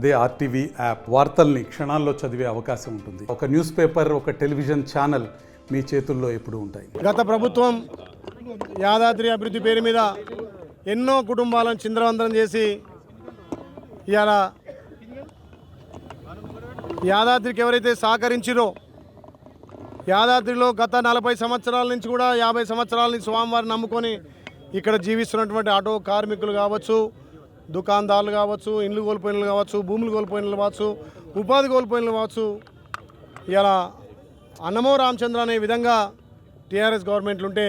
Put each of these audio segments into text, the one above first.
అదే RTV app వార్తల్ని క్షణాల్లో చదివే అవకాశం ఉంటుంది. ఒక న్యూస్ పేపర్ ఒక టెలివిజన్ ఛానల్ మీ చేతుల్లో ఎప్పుడు ఉంటాయి. గత ప్రభుత్వం యాదాద్రి అభివృద్ధి పేరు మీద ఎన్నో కుటుంబాలను చింద్రవందనం చేసి ఇవాళ యాదాద్రికి ఎవరైతే సహకరించిరో యాదాద్రిలో గత నలభై సంవత్సరాల నుంచి కూడా యాభై సంవత్సరాల నుంచి స్వామివారిని నమ్ముకొని ఇక్కడ జీవిస్తున్నటువంటి ఆటో కార్మికులు కావచ్చు దుకాణదారులు కావచ్చు ఇండ్లు కోల్పోయిన కావచ్చు భూములు కోల్పోయిన కావచ్చు ఉపాధి కోల్పోయిన కావచ్చు. ఇలా అన్నమో రామచంద్ర అనే విధంగా టీఆర్ఎస్ గవర్నమెంట్లు ఉంటే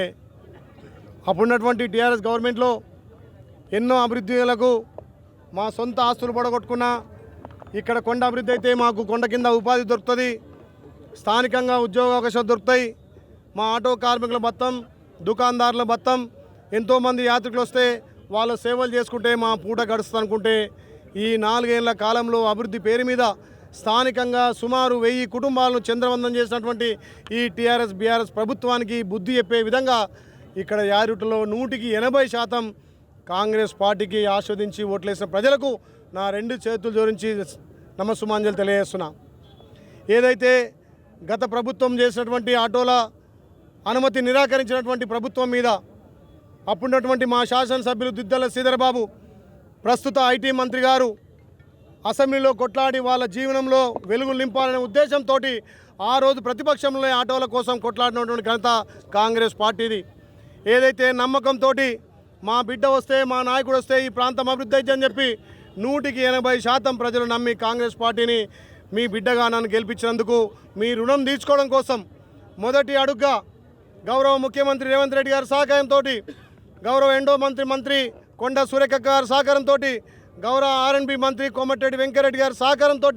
అప్పుడున్నటువంటి టీఆర్ఎస్ గవర్నమెంట్లో ఎన్నో అభివృద్ధులకు మా సొంత ఆస్తులు పడగొట్టుకున్నా ఇక్కడ కొండ అభివృద్ధి అయితే మాకు కొండ కింద ఉపాధి దొరుకుతుంది స్థానికంగా ఉద్యోగ అవకాశాలు దొరుకుతాయి మా ఆటో కార్మికుల బత్తం దుకాణదారుల బత్తం ఎంతోమంది యాత్రికులు వస్తే వాళ్ళ సేవలు చేసుకుంటే మా పూట గడుస్తుంది అనుకుంటే ఈ నాలుగేళ్ళ కాలంలో అభివృద్ధి పేరు మీద స్థానికంగా సుమారు వెయ్యి కుటుంబాలను చంద్రవందనం చేసినటువంటి ఈ టీఆర్ఎస్ బీఆర్ఎస్ ప్రభుత్వానికి బుద్ధి చెప్పే విధంగా ఇక్కడ యారుటలో నూటికి ఎనభై శాతం కాంగ్రెస్ పార్టీకి ఆస్వాదించి ఓట్లేసిన ప్రజలకు నా రెండు చేతులు జోరించి నమస్సుమాంజలు తెలియజేస్తున్నా. ఏదైతే గత ప్రభుత్వం చేసినటువంటి ఆటోల అనుమతి నిరాకరించినటువంటి ప్రభుత్వం మీద అప్పుడున్నటువంటి మా శాసనసభ్యులు దుద్దల శ్రీధరబాబు ప్రస్తుత ఐటీ మంత్రి గారు అసెంబ్లీలో కొట్లాడి వాళ్ళ జీవనంలో వెలుగులు నింపాలనే ఉద్దేశంతో ఆ రోజు ప్రతిపక్షంలో ఆటోల కోసం కొట్లాడినటువంటి ఘనత కాంగ్రెస్ పార్టీది. ఏదైతే నమ్మకంతో మా బిడ్డ వస్తే మా నాయకుడు వస్తే ఈ ప్రాంతం అభివృద్ధి అయితే అని చెప్పి నూటికి ఎనభై శాతం ప్రజలు నమ్మి కాంగ్రెస్ పార్టీని మీ బిడ్డగా నన్ను గెలిపించినందుకు మీ రుణం తీర్చుకోవడం కోసం మొదటి అడుగ్గా గౌరవ ముఖ్యమంత్రి రేవంత్ రెడ్డి గారి సహకారంతో గౌరవ ఎండో మంత్రి మంత్రి కొండ సురేఖ గారి సహకారంతో గౌరవ ఆర్ఎన్బి మంత్రి కోమటిరెడ్డి వెంకరెడ్డి గారి సహకారంతో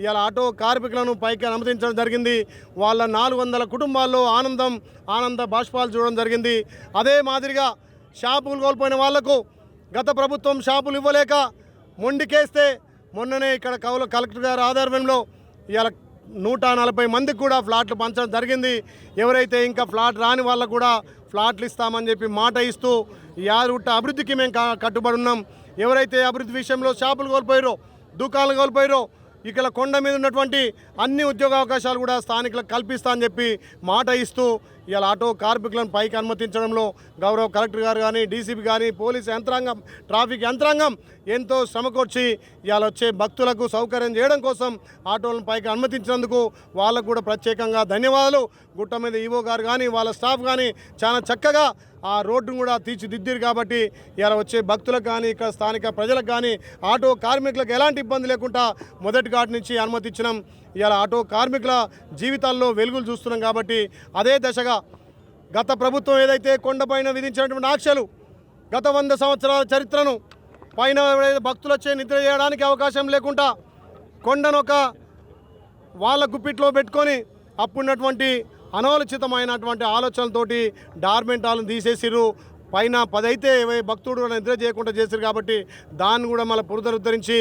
ఇవాళ ఆటో కార్మికులను పైకి అనుమతించడం జరిగింది. వాళ్ళ నాలుగు వందల కుటుంబాల్లో ఆనందం ఆనంద బాష్పాలు చూడడం జరిగింది. అదే మాదిరిగా షాపులు కోల్పోయిన వాళ్ళకు గత ప్రభుత్వం షాపులు ఇవ్వలేక మొండికేస్తే మొన్ననే ఇక్కడ కౌల కలెక్టర్ గారి ఆధ్వర్యంలో ఇవాళ నూట నలభై మందికి కూడా ఫ్లాట్లు పంచడం జరిగింది. ఎవరైతే ఇంకా ఫ్లాట్ రాని వాళ్ళకు కూడా ఫ్లాట్లు ఇస్తామని చెప్పి మాట ఇస్తూ యారుట్ట అభివృద్ధికి మేము కట్టుబడి ఉన్నాం. ఎవరైతే అభివృద్ధి విషయంలో షాపులు కోల్పోయారో దుకాణాలు కోల్పోయారో ఇక్కడ కొండ మీద ఉన్నటువంటి అన్ని ఉద్యోగ అవకాశాలు కూడా స్థానికులకు కల్పిస్తా అని చెప్పి మాట ఇస్తూ ఇవాళ ఆటో కార్మికులను పైకి అనుమతించడంలో గౌరవ కలెక్టర్ గారు కానీ డీసీపీ కానీ పోలీస్ యంత్రాంగం ట్రాఫిక్ యంత్రాంగం ఎంతో శ్రమకొచ్చి ఇవాళ వచ్చే భక్తులకు సౌకర్యం చేయడం కోసం ఆటోలను పైకి అనుమతించినందుకు వాళ్ళకు కూడా ప్రత్యేకంగా ధన్యవాదాలు. గుట్ట మీద ఈవో గారు కానీ వాళ్ళ స్టాఫ్ కానీ చాలా చక్కగా ఆ రోడ్డును కూడా తీర్చిదిద్దారు కాబట్టి ఇలా వచ్చే భక్తులకు కానీ ఇక్కడ స్థానిక ప్రజలకు కానీ ఆటో కార్మికులకు ఎలాంటి ఇబ్బంది లేకుండా మొదటి ఘాట్ నుంచి అనుమతించినాం ఇలా ఆటో కార్మికుల జీవితాల్లో వెలుగులు చూస్తున్నాం కాబట్టి అదే దశగా గత ప్రభుత్వం ఏదైతే కొండపైన విధించినటువంటి ఆంక్షలు గత వంద సంవత్సరాల చరిత్రను పైన భక్తులు వచ్చే నిద్ర చేయడానికి అవకాశం లేకుండా కొండను ఒక వాళ్ళ గుప్పిట్లో పెట్టుకొని అప్పుడున్నటువంటి అనాలోచితమైనటువంటి ఆలోచనలతోటి డార్మెంటాలను తీసేసిరు తీసేసిర్రు. పైన పదైతే భక్తుడు కూడా నిద్ర చేయకుండా చేశారు కాబట్టి దాన్ని కూడా మళ్ళీ పునరుద్ధరించి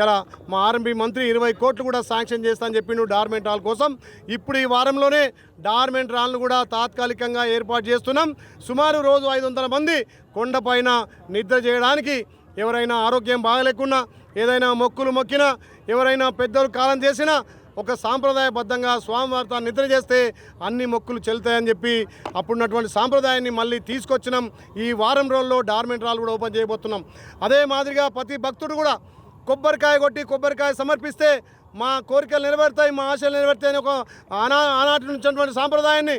ఇలా మా ఆర్ఎంపీ మంత్రి ఇరవై కోట్లు కూడా శాంక్షన్ చేస్తా అని చెప్పిండు డార్మెంట్ హాల్ కోసం. ఇప్పుడు ఈ వారంలోనే డార్మెంట్ హాల్ను కూడా తాత్కాలికంగా ఏర్పాటు చేస్తున్నాం. సుమారు రోజు ఐదు వందల మంది కొండపైన నిద్ర చేయడానికి ఎవరైనా ఆరోగ్యం బాగలేకున్నా ఏదైనా మొక్కులు మొక్కినా ఎవరైనా పెద్దలు కాలం చేసినా ఒక సాంప్రదాయబద్ధంగా స్వామివారితో నిద్ర చేస్తే అన్ని మొక్కులు చెల్లుతాయని చెప్పి అప్పుడున్నటువంటి సాంప్రదాయాన్ని మళ్ళీ తీసుకొచ్చినాం. ఈ వారం రోజుల్లో డార్మెంట్ హాల్ కూడా ఓపెన్ చేయబోతున్నాం. అదే మాదిరిగా ప్రతి భక్తుడు కూడా కొబ్బరికాయ కొట్టి కొబ్బరికాయ సమర్పిస్తే మా కోరికలు నెరవేరుతాయి మా ఆశలు నెరవేరుతాయని ఒక ఆనా ఆనాటి నుంచినటువంటి సాంప్రదాయాన్ని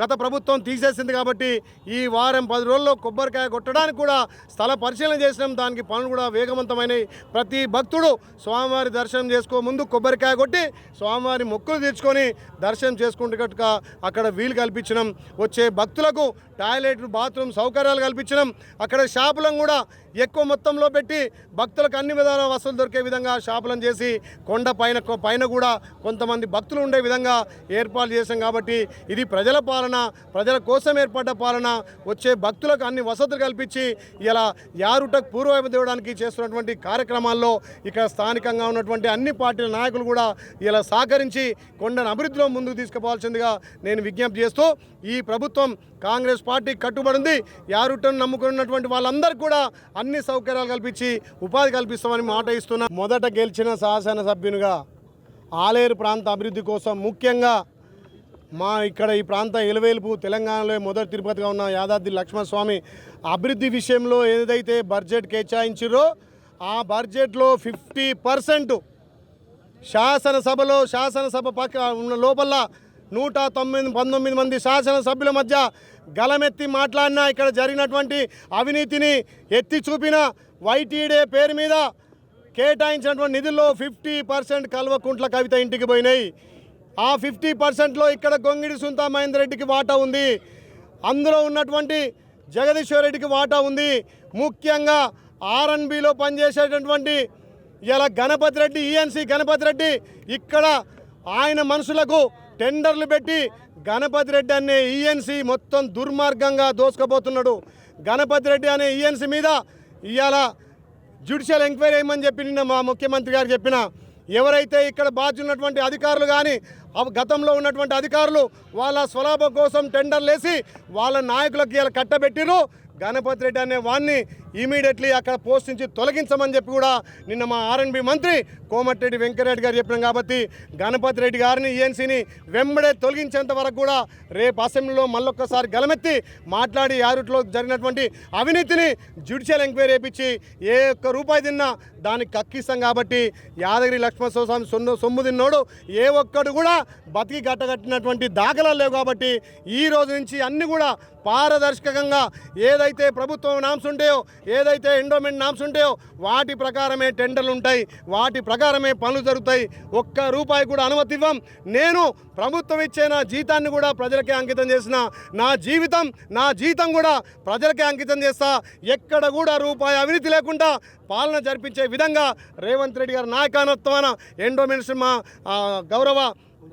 గత ప్రభుత్వం తీసేసింది కాబట్టి ఈ వారం పది రోజుల్లో కొబ్బరికాయ కొట్టడానికి కూడా స్థల పరిశీలన చేసినాం. దానికి పనులు కూడా వేగవంతమైనవి ప్రతి భక్తుడు స్వామివారి దర్శనం చేసుకో ముందు కొబ్బరికాయ కొట్టి స్వామివారి మొక్కులు తీర్చుకొని దర్శనం చేసుకుంటున్నట్టుగా అక్కడ వీలు కల్పించినాం. వచ్చే భక్తులకు టాయిలెట్ బాత్రూమ్ సౌకర్యాలు కల్పించినాం. అక్కడ షాపులను కూడా ఎక్కువ మొత్తంలో పెట్టి భక్తులకు అన్ని విధాల వసతులు దొరికే విధంగా షాపులను చేసి కొండ పైన పైన కూడా కొంతమంది భక్తులు ఉండే విధంగా ఏర్పాటు చేశాం కాబట్టి ఇది ప్రజల పాలన. పాలన ప్రజల కోసం ఏర్పడ్డ పాలన వచ్చే భక్తులకు అన్ని వసతులు కల్పించి ఇలా యారుటకు పూర్వవైపు తేవడానికి చేస్తున్నటువంటి కార్యక్రమాల్లో ఇక్కడ స్థానికంగా ఉన్నటువంటి అన్ని పార్టీల నాయకులు కూడా ఇలా సహకరించి కొండను అభివృద్ధిలో ముందుకు తీసుకుపోవాల్సిందిగా నేను విజ్ఞప్తి చేస్తూ ఈ ప్రభుత్వం కాంగ్రెస్ పార్టీ కట్టుబడింది. యారుటను నమ్ముకున్నటువంటి వాళ్ళందరికీ కూడా అన్ని సౌకర్యాలు కల్పించి ఉపాధి కల్పిస్తామని మాట ఇస్తున్నా. మొదట గెలిచిన శాసనసభ్యునిగా ఆలేరు ప్రాంత అభివృద్ధి కోసం ముఖ్యంగా మా ఇక్కడ ఈ ప్రాంత ఎలువేలుపు తెలంగాణలో మొదటి తిరుపతిగా ఉన్న యాదాద్రి లక్ష్మణస్వామి అభివృద్ధి విషయంలో ఏదైతే బడ్జెట్ కేటాయించారో ఆ బడ్జెట్లో ఫిఫ్టీ పర్సెంట్ శాసనసభలో శాసనసభ పక్క ఉన్న లోపల నూట తొమ్మిది పంతొమ్మిది మంది శాసనసభ్యుల మధ్య గలమెత్తి మాట్లాడిన ఇక్కడ జరిగినటువంటి అవినీతిని ఎత్తి చూపిన వైటీడే పేరు మీద కేటాయించినటువంటి నిధుల్లో ఫిఫ్టీ పర్సెంట్ కల్వకుంట్ల కవిత ఇంటికి పోయినాయి. ఆ ఫిఫ్టీ పర్సెంట్లో ఇక్కడ గొంగిడి సుంతా మహేందర్ రెడ్డికి వాటా ఉంది. అందులో ఉన్నటువంటి జగదీశ్వర్ రెడ్డికి వాటా ఉంది. ముఖ్యంగా ఆర్ఎన్బిలో పనిచేసేటటువంటి ఇలా గణపతి రెడ్డి ఈఎన్సీ గణపతి రెడ్డి ఇక్కడ ఆయన మనుషులకు టెండర్లు పెట్టి గణపతి రెడ్డి అనే ఈఎన్సీ మొత్తం దుర్మార్గంగా దోసుకుపోతున్నాడు. గణపతి రెడ్డి అనే ఈఎన్సీ మీద ఇవాళ జ్యుడిషియల్ ఎంక్వైరీ వేయమని చెప్పి నిన్న మా ముఖ్యమంత్రి గారు చెప్పిన ఎవరైతే ఇక్కడ బాధ్యున్నటువంటి అధికారులు కానీ గతంలో ఉన్నటువంటి అధికారులు వాళ్ళ స్వలాభం కోసం టెండర్లు వేసి వాళ్ళ నాయకులకు ఇలా కట్టబెట్టిరు గణపతి రెడ్డి అనే వాడిని ఇమీడియట్లీ అక్కడ పోస్ట్ నుంచి తొలగించమని చెప్పి కూడా నిన్న మా ఆర్ఎన్బి మంత్రి కోమటిరెడ్డి వెంకటరెడ్డి గారు చెప్పినాం కాబట్టి గణపతి రెడ్డి గారిని ఈఎన్సీని వెంబడే తొలగించేంత వరకు కూడా రేపు అసెంబ్లీలో మళ్ళొక్కసారి గలమెత్తి మాట్లాడి యారుట్లో జరిగినటువంటి అవినీతిని జ్యుడిషియల్ ఎంక్వైరీ వేయించి ఏ ఒక్క రూపాయి తిన్నా దానికి కక్కిస్తాం కాబట్టి యాదగిరి లక్ష్మణస్వామి సొమ్ము సొమ్ము తిన్నోడు ఏ ఒక్కడు కూడా బతికి గట్టగట్టినటువంటి దాఖలాలు లేవు కాబట్టి ఈ రోజు నుంచి అన్ని కూడా పారదర్శకంగా ఏదైతే ప్రభుత్వం నామ్స్ ఉంటాయో ఏదైతే ఎండోమెంట్ నామ్స్ ఉంటాయో వాటి ప్రకారమే టెండర్లు ఉంటాయి వాటి ప్రకారమే పనులు జరుగుతాయి. ఒక్క రూపాయి కూడా అనుమతి ఇవ్వం. నేను ప్రభుత్వం ఇచ్చే నా జీతాన్ని కూడా ప్రజలకే అంకితం చేసిన నా జీవితం నా జీతం కూడా ప్రజలకే అంకితం చేస్తా. ఎక్కడ కూడా రూపాయి అవినీతి లేకుండా పాలన జరిపించే విధంగా రేవంత్ రెడ్డి గారి నాయకత్వాన ఎండోమెంట్స్ మా గౌరవ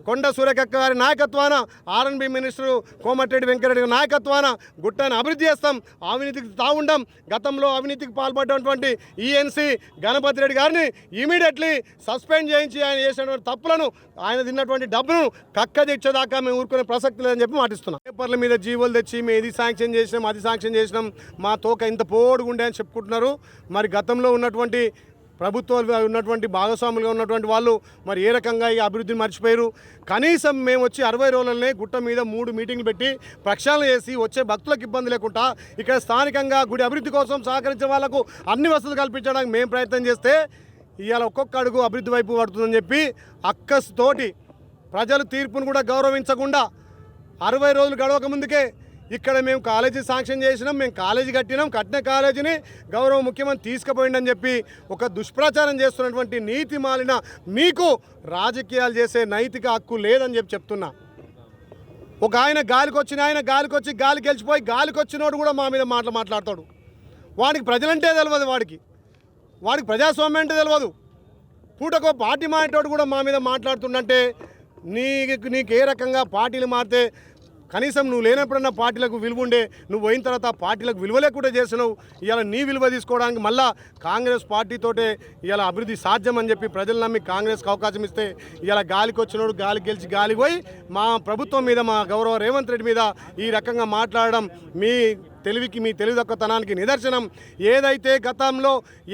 కొండ సూర్యకక్క గారి నాయకత్వాన R and B minister Komatireddy Venkatreddy గారి నాయకత్వాన గుట్టను అభివృద్ధి చేస్తాం అవినీతికి తావుండం. గతంలో అవినీతికి పాల్పడినటువంటి ఈఎన్సీ గణపతి రెడ్డి గారిని ఇమీడియట్లీ సస్పెండ్ చేయించి ఆయన చేసినటువంటి తప్పులను ఆయన తిన్నటువంటి డబ్బును కక్క తెచ్చేదాకా మేము ఊరుకునే ప్రసక్తి లేదని చెప్పి మాటిస్తున్నాం. పేపర్ల మీద జీవోలు తెచ్చి మేము ఇది శాంక్షన్ చేసినాం అది శాంక్షన్ చేసినాం మా తోక ఇంత పోడుగుండే అని చెప్పుకుంటున్నారు. మరి గతంలో ఉన్నటువంటి ప్రభుత్వాలు ఉన్నటువంటి భాగస్వాములుగా ఉన్నటువంటి వాళ్ళు మరి ఏ రకంగా ఈ అభివృద్ధిని మర్చిపోయారు? కనీసం మేము వచ్చి అరవై రోజులనే గుట్ట మీద మూడు మీటింగ్లు పెట్టి ప్రక్షాళన చేసి వచ్చే భక్తులకు ఇబ్బంది లేకుండా ఇక్కడ స్థానికంగా గుడి అభివృద్ధి కోసం సహకరించే వాళ్ళకు అన్ని వసతులు కల్పించడానికి మేము ప్రయత్నం చేస్తే ఇవాళ ఒక్కొక్క అడుగు అభివృద్ధి వైపు పడుతుందని చెప్పి అక్కస్తోటి ప్రజలు తీర్పును కూడా గౌరవించకుండా అరవై రోజులు గడవక ముందుకే ఇక్కడ మేము కాలేజీ శాంక్షన్ చేసినాం మేము కాలేజీ కట్టినాం కట్టిన కాలేజీని గౌరవ ముఖ్యమంత్రి తీసుకుపోయిండని చెప్పి ఒక దుష్ప్రచారం చేస్తున్నటువంటి నీతి మాలిన మీకు రాజకీయాలు చేసే నైతిక హక్కు లేదని చెప్పి చెప్తున్నా. ఒక ఆయన గాలికి వచ్చిన ఆయన గాలికి వచ్చి గాలి గెలిచిపోయి గాలికి వచ్చినోడు కూడా మా మీద మాటలు మాట్లాడతాడు. వాడికి ప్రజలంటే తెలియదు వాడికి. వాడికి ప్రజాస్వామ్యం అంటే తెలియదు పూటకో పార్టీ మారేటోడు కూడా మా మీద మాట్లాడుతుండంటే నీకు నీకు ఏ రకంగా పార్టీలు మారితే కనీసం నువ్వు లేనప్పుడన్నా పార్టీలకు విలువ ఉండే నువ్వు పోయిన తర్వాత పార్టీలకు విలువ లేకుండా చేసినావు. ఇలా నీ విలువ తీసుకోవడానికి మళ్ళా కాంగ్రెస్ పార్టీతోటే ఇలా అభివృద్ధి సాధ్యం అని చెప్పి ప్రజలు నమ్మి కాంగ్రెస్కి అవకాశం ఇస్తే ఇలా గాలికి వచ్చినోడు గాలి గెలిచి గాలి పోయి మా ప్రభుత్వం మీద మా గౌరవ రేవంత్ రెడ్డి మీద ఈ రకంగా మాట్లాడడం మీ తెలివికి మీ తెలివి తక్కువతనానికి నిదర్శనం. ఏదైతే గతంలో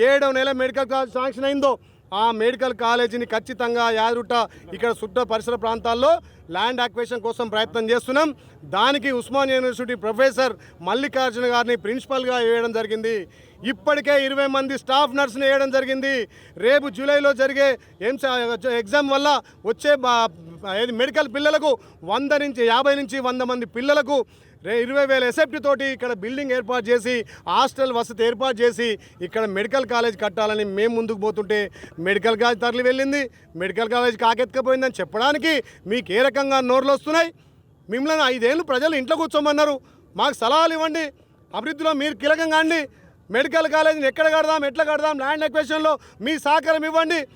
ఏడవ నెల మెడికల్ కాలేజ్ శాంక్షన్ అయిందో ఆ మెడికల్ కాలేజీని ఖచ్చితంగా యాదరుట ఇక్కడ శుద్ధ పరిసర ప్రాంతాల్లో ల్యాండ్ యాక్వేషన్ కోసం ప్రయత్నం చేస్తున్నాం. దానికి ఉస్మాన్ యూనివర్సిటీ ప్రొఫెసర్ మల్లికార్జున గారిని ప్రిన్సిపల్గా వేయడం జరిగింది. ఇప్పటికే ఇరవై మంది స్టాఫ్ నర్సులు వేయడం జరిగింది. రేపు జూలైలో జరిగే ఎంస ఎగ్జామ్ వల్ల వచ్చే ఏది మెడికల్ పిల్లలకు వంద నుంచి యాభై నుంచి వంద మంది పిల్లలకు రే ఇరవై వేల ఎసెప్ట్ తోటి ఇక్కడ బిల్డింగ్ ఏర్పాటు చేసి హాస్టల్ వసతి ఏర్పాటు చేసి ఇక్కడ మెడికల్ కాలేజ్ కట్టాలని మేము ముందుకు పోతుంటే మెడికల్ కాలేజ్ తరలి వెళ్ళింది. మెడికల్ కాలేజ్ కాకెత్తుకపోయిందని చెప్పడానికి మీకు ఏ రకంగా నోర్లు వస్తున్నాయి? మిమ్మల్ని ఐదేళ్ళు ప్రజలు ఇంట్లో కూర్చోమన్నారు. మాకు సలహాలు ఇవ్వండి. అభివృద్ధిలో మీరు కీలకంగా అండి. మెడికల్ కాలేజీని ఎక్కడ కడదాం ఎట్లా కడదాం ల్యాండ్ ఎక్వేషన్లో మీ సహకారం ఇవ్వండి.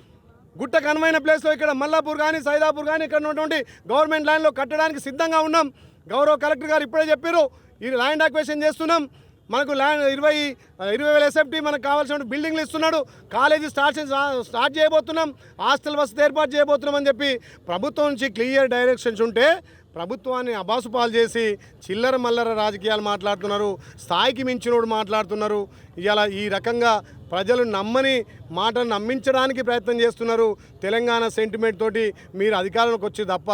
గుట్ట కనుమైన ప్లేస్లో ఇక్కడ మల్లాపూర్ కానీ సైదాపూర్ కానీ ఇక్కడ ఉన్నటువంటి గవర్నమెంట్ ల్యాండ్లో కట్టడానికి సిద్ధంగా ఉన్నాం. గౌరవ కలెక్టర్ గారు ఇప్పుడే చెప్పారు ఈ ల్యాండ్ అక్వేషన్ చేస్తున్నాం. మనకు ల్యాండ్ ఇరవై ఇరవై వేల ఎస్ఎఫ్టీ మనకు కావాల్సిన బిల్డింగ్లు ఇస్తున్నాడు. కాలేజీ స్టార్ట్ చేసి- స్టార్ట్ చేయబోతున్నాం. హాస్టల్ వసతి ఏర్పాటు చేయబోతున్నాం అని చెప్పి ప్రభుత్వం నుంచి క్లియర్ డైరెక్షన్స్ ఉంటే ప్రభుత్వాన్ని అబాసుపాలు చేసి చిల్లర మల్లర రాజకీయాలు మాట్లాడుతున్నారు స్థాయికి మించినోడు మాట్లాడుతున్నారు. ఇలా ఈ రకంగా ప్రజలు నమ్మని మాటను నమ్మించడానికి ప్రయత్నం చేస్తున్నారు. తెలంగాణ సెంటిమెంట్ తోటి మీరు అధికారంలోకి వచ్చి తప్ప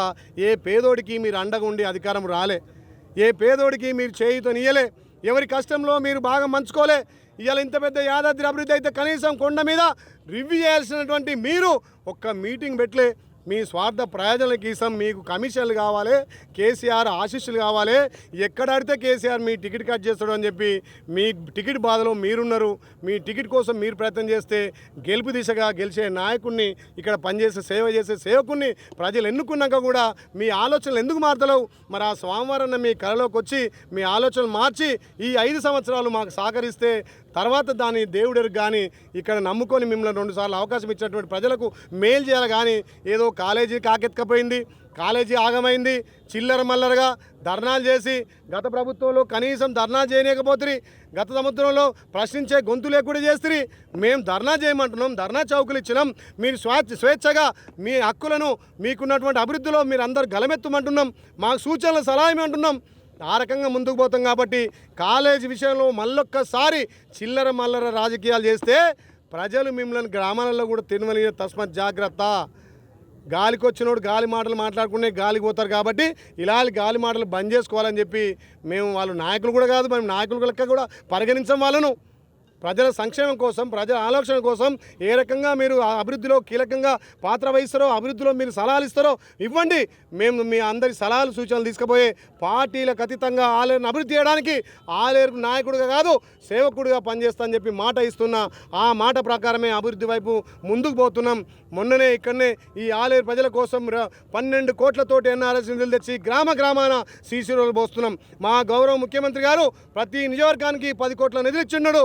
ఏ పేదోడికి మీరు అండగా ఉండి అధికారం రాలే. ఏ పేదోడికి మీరు చేయుతనియలే ఎవరి కష్టంలో మీరు బాగా మంచుకోలే. ఇవాళ ఇంత పెద్ద యాదాద్రి అభివృద్ధి అయితే కనీసం కొండ మీద రివ్యూ చేయాల్సినటువంటి మీరు ఒక్క మీటింగ్ పెట్టలే. మీ స్వార్థ ప్రయోజనాల కోసం మీకు కమిషన్లు కావాలి కేసీఆర్ ఆశీస్సులు కావాలి. ఎక్కడ అడితే కేసీఆర్ మీ టికెట్ కట్ చేస్తాడు అని చెప్పి మీ టికెట్ బాధలో మీరున్నారు. మీ టికెట్ కోసం మీరు ప్రయత్నం చేస్తే గెలుపు దిశగా గెలిచే నాయకుడిని ఇక్కడ పనిచేసే సేవ చేసే సేవకుడిని ప్రజలు ఎన్నుకున్నాక కూడా మీ ఆలోచనలు ఎందుకు మారుతలేవు? మరి ఆ స్వామివారన్న మీ కళలోకి వచ్చి మీ ఆలోచనలు మార్చి ఈ ఐదు సంవత్సరాలు మాకు సహకరిస్తే తర్వాత దాన్ని దేవుడికి కానీ ఇక్కడ నమ్ముకొని మిమ్మల్ని రెండుసార్లు అవకాశం ఇచ్చినటువంటి ప్రజలకు మేలు చేయాలి కానీ ఏదో కాలేజీ కాకెత్తుకపోయింది కాలేజీ ఆగమైంది చిల్లర మల్లరగా ధర్నాలు చేసి గత ప్రభుత్వంలో కనీసం ధర్నా చేయలేకపోతుంది గత సంవత్సరంలో ప్రశ్నించే గొంతు లేకుండా చేస్తుంది మేము ధర్నా చేయమంటున్నాం ధర్నా చౌకులు ఇచ్చినాం. మీరు స్వేచ్ఛ స్వేచ్ఛగా మీ హక్కులను మీకున్నటువంటి అభివృద్ధిలో మీరు అందరు గలమెత్తమంటున్నాం. మాకు సూచనలు సలహా ఇవ్వమంటున్నాం ఆ రకంగా ముందుకు పోతాం కాబట్టి కాలేజీ విషయంలో మళ్ళొక్కసారి చిల్లర మల్లర రాజకీయాలు చేస్తే ప్రజలు మిమ్మల్ని గ్రామాలలో కూడా తినవలిగిన తస్మత్ జాగ్రత్త. గాలికి వచ్చినోడు గాలి మాటలు మాట్లాడుకునే గాలికి పోతారు కాబట్టి ఇలాంటి గాలి మాటలు బంద్ చేసుకోవాలని చెప్పి మేము వాళ్ళు నాయకులు కూడా కాదు మేము నాయకులు లెక్క కూడా పరిగణించం వాళ్ళను. ప్రజల సంక్షేమం కోసం ప్రజల ఆలోచన కోసం ఏ రకంగా మీరు ఆ అభివృద్ధిలో కీలకంగా పాత్ర వహిస్తారో అభివృద్ధిలో మీరు సలహాలు ఇస్తారో ఇవ్వండి. మేము మీ అందరి సలహాలు సూచనలు తీసుకుపోయే పార్టీలకు అతీతంగా ఆలేరును అభివృద్ధి చేయడానికి ఆలేరు నాయకుడిగా కాదు సేవకుడిగా పనిచేస్తా చెప్పి మాట ఇస్తున్నా ఆ మాట ప్రకారమే అభివృద్ధి వైపు ముందుకు పోతున్నాం. మొన్ననే ఇక్కడనే ఈ ఆలేరు ప్రజల కోసం ర- పన్నెండు కోట్లతోటి ఎన్ఆర్ఎస్ నిధులు తెచ్చి గ్రామ గ్రామాన సీసీ రోజులు పోస్తున్నాం. మా గౌరవ ముఖ్యమంత్రి గారు ప్రతి నియోజకవర్గానికి పది కోట్ల నిధులు ఇచ్చిన్నాడు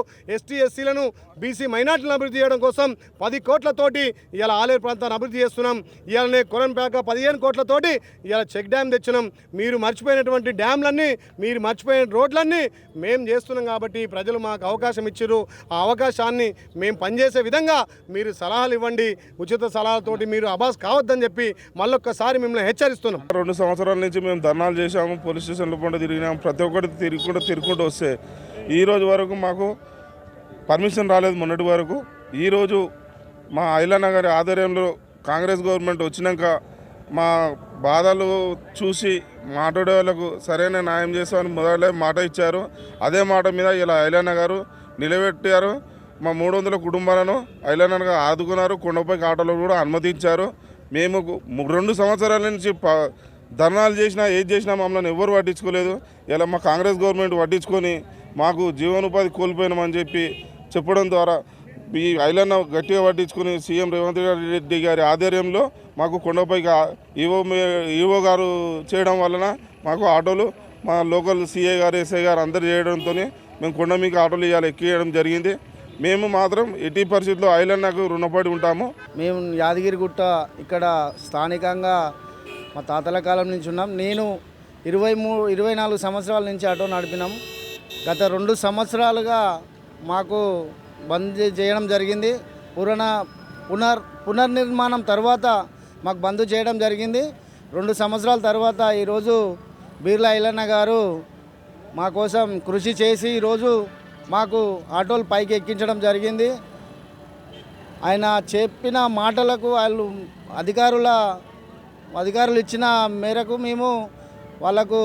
ఎస్టీ ఎస్సీలను బీసీ మైనార్టీలను అభివృద్ధి చేయడం కోసం పది కోట్లతోటి ఇవాళ ఆలేరు ప్రాంతాన్ని అభివృద్ధి చేస్తున్నాం. ఇవాళనే కొరంపేక పదిహేను కోట్లతోటి ఇవాళ చెక్ డ్యామ్ తెచ్చినాం. మీరు మర్చిపోయినటువంటి డ్యామ్లన్నీ మీరు మర్చిపోయిన రోడ్లన్నీ మేము చేస్తున్నాం కాబట్టి ప్రజలు మాకు అవకాశం ఇచ్చారు ఆ అవకాశాన్ని మేము పనిచేసే విధంగా మీరు సలహాలు ఇవ్వండి. ఉచిత సలహాలతోటి మీరు అబాస్ కావద్దని చెప్పి మళ్ళొక్కసారి మిమ్మల్ని హెచ్చరిస్తున్నాం. రెండు సంవత్సరాల నుంచి మేము ధర్నాలు చేశాము పోలీస్ స్టేషన్లో పంట తిరిగినాము. ప్రతి ఒక్కటి తిరుగుకుంటూ తిరుగుకుంటూ వస్తే ఈ రోజు వరకు మాకు పర్మిషన్ రాలేదు మొన్నటి వరకు. ఈరోజు మా ఐలన్న గారి ఆధ్వర్యంలో కాంగ్రెస్ గవర్నమెంట్ వచ్చినాక మా బాధలు చూసి మాట్లాడే వాళ్ళకు సరైన న్యాయం చేస్తామని మొదలై మాట ఇచ్చారు. అదే మాట మీద ఇలా ఐలన్న గారు నిలబెట్టారు. మా మూడు వందల కుటుంబాలను ఐలన్నగా ఆదుకున్నారు. కొండపై ఆటోలో కూడా అనుమతించారు. మేము రెండు సంవత్సరాల నుంచి ధర్నాలు చేసినా ఏది చేసినా మమ్మల్ని ఎవ్వరు పట్టించుకోలేదు. ఇలా మా కాంగ్రెస్ గవర్నమెంట్ పట్టించుకొని మాకు జీవనోపాధి కోల్పోయినామని చెప్పి చెప్పడం ద్వారా ఈ ఐలన్న గట్టిగా పట్టించుకుని సీఎం రేవంత్ రెడ్డి గారి ఆధ్వర్యంలో మాకు కొండపైకి ఈవో ఈవో గారు చేయడం వలన మాకు ఆటోలు మా లోకల్ సీఏ గారు ఎస్ఐ గారు అందరు చేయడంతో మేము కొండ మీకు ఆటోలు ఇవ్వాలి ఎక్కియడం జరిగింది. మేము మాత్రం ఎట్టి పరిస్థితుల్లో ఐలన్నకు రుణపడి ఉంటాము. మేము యాదగిరిగుట్ట ఇక్కడ స్థానికంగా మా తాతల కాలం నుంచి ఉన్నాం. నేను ఇరవై మూడు ఇరవై నాలుగు సంవత్సరాల నుంచి ఆటో నడిపినాం. గత రెండు సంవత్సరాలుగా మాకు బంద్ చేయడం జరిగింది. పురణ పునర్ పునర్నిర్మాణం తర్వాత మాకు బంద్ చేయడం జరిగింది. రెండు సంవత్సరాల తర్వాత ఈరోజు బీర్లా ఐలన్న గారు మా కోసం కృషి చేసి ఈరోజు మాకు ఆటోలు పైకి ఎక్కించడం జరిగింది. ఆయన చెప్పిన మాటలకు వాళ్ళు అధికారుల అధికారులు ఇచ్చిన మేరకు మేము వాళ్ళకు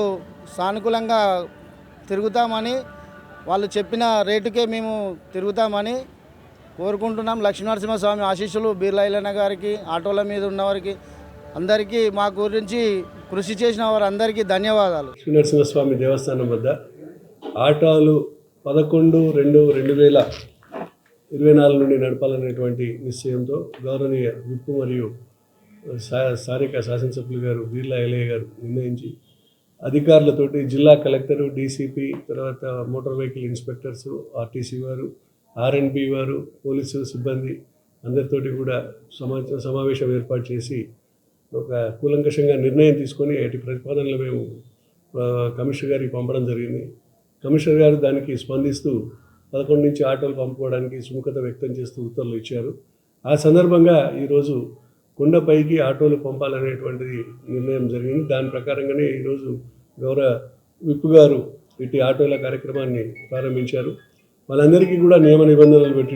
సానుకూలంగా తిరుగుతామని వాళ్ళు చెప్పిన రేటుకే మేము తిరుగుతామని కోరుకుంటున్నాం. లక్ష్మీనరసింహస్వామి ఆశీస్సులు బీర్లైలన్న గారికి ఆటోల మీద ఉన్నవారికి అందరికీ మా గురించి కృషి చేసిన వారందరికీ ధన్యవాదాలు. లక్ష్మీనరసింహస్వామి దేవస్థానం వద్ద ఆటోలు పదకొండు రెండు రెండు వేల ఇరవై నాలుగు నుండి నడపాలనేటువంటి నిశ్చయంతో గౌరవనీయ విప్పు మరియు సా స్థానిక శాసనసభ్యులు గారు బీర్లా ఎలయ్య గారు నిర్ణయించి అధికారులతోటి జిల్లా కలెక్టరు డీసీపీ తర్వాత మోటార్ వెహికల్ ఇన్స్పెక్టర్స్ ఆర్టీసీ వారు ఆర్ఎన్బి వారు పోలీసు సిబ్బంది అందరితోటి కూడా సమాచ సమావేశం ఏర్పాటు చేసి ఒక కూలంకషంగా నిర్ణయం తీసుకొని అటు ప్రతిపాదనలు మేము కమిషనర్ గారికి పంపడం జరిగింది. కమిషనర్ గారు దానికి స్పందిస్తూ పదకొండు నుంచి ఆటోలు పంపుకోవడానికి సుముఖత వ్యక్తం చేస్తూ ఉత్తర్వులు ఇచ్చారు. ఆ సందర్భంగా ఈరోజు కొండపైకి ఆటోలు పంపాలనేటువంటిది నిర్ణయం జరిగింది. దాని ప్రకారంగానే ఈరోజు గౌరవ విప్ గారు ఇటు ఆటోల కార్యక్రమాన్ని ప్రారంభించారు. వాళ్ళందరికీ కూడా నియమ నిబంధనలు పెట్టి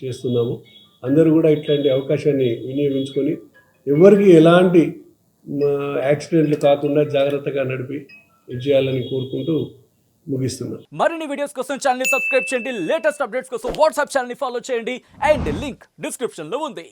చేస్తున్నాము. అందరూ కూడా ఇట్లాంటి అవకాశాన్ని వినియోగించుకొని ఎవరికి ఎలాంటి యాక్సిడెంట్లు కాకుండా జాగ్రత్తగా నడిపి ఇది చేయాలని కోరుకుంటూ ముగిస్తున్నాను మరిన్ని వీడియోస్ కోసం ఛానల్ సబ్స్క్రైబ్ చేయండి. లేటెస్ట్ అప్డేట్స్ కోసం వాట్సాప్ ఛానల్ ఫాలో చేయండి. అండ్ లింక్ డిస్క్రిప్షన్లో ఉంది.